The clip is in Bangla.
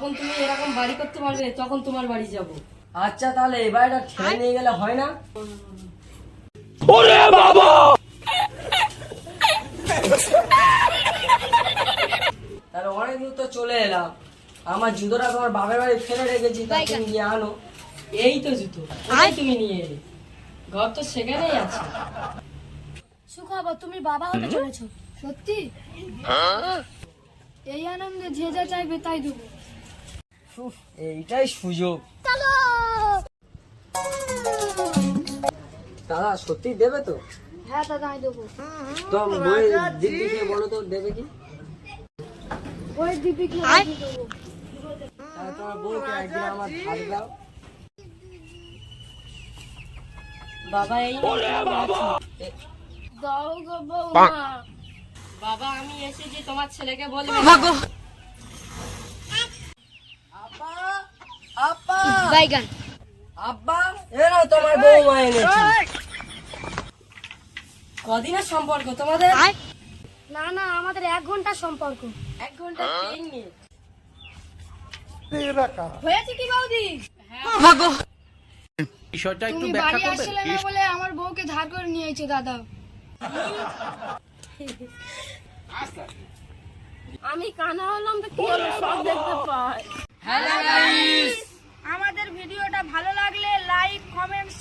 যখন তুমি এরকম বাড়ি করতে পারবে তখন তোমার বাড়ি যাব। আচ্ছা তাহলে এবার এটা ঠেলে নিয়ে গেলে হয় না? তাহলে অনেক দূর তো চলে এলাম। আমার জুতোটা তোমার বাবার বাড়ি ফেলে রেখেছি তা তুমি গিয়ে আনো। এই তো জুতো কোথায় তুমি নিয়ে এলে? ঘর তো সেখানেই আছে। সুখবর তুমি বাবা হতে চলেছো। সত্যি? এই আনন্দে যে যা চাইবে তাই দেবো। এইটাই সুযোগ। দাদা সত্যি দেবে তো? হ্যাঁ দাদা আমি দেবো। তো বলো তো দেবে কি? ওই দিদি দেবো। তোমার বউকে একদিন আমার ধার দাও। বাবা এই এ- দাও গো বৌমা। বাবা আমি এসেছি তোমার ছেলেকে বলবে আব্বা আব্বা বাইগান। আব্বা এ নাও তোমার বৌমা এনেছি। কদিনের সম্পর্ক তোমাদের? না না আমাদের এক ঘণ্টা সম্পর্ক। এক ঘণ্টা তিন মিনিট। হয়েছে কি বৌদি? বিষয়টা একটু ব্যাখ্যা বাড়ি করবেন? আসছিলে বলে আমার বউকে ধার করে নিয়েছে দাদা। আমি কানা হলাম তো কি হলো সব দেখতে পাই। আমাদের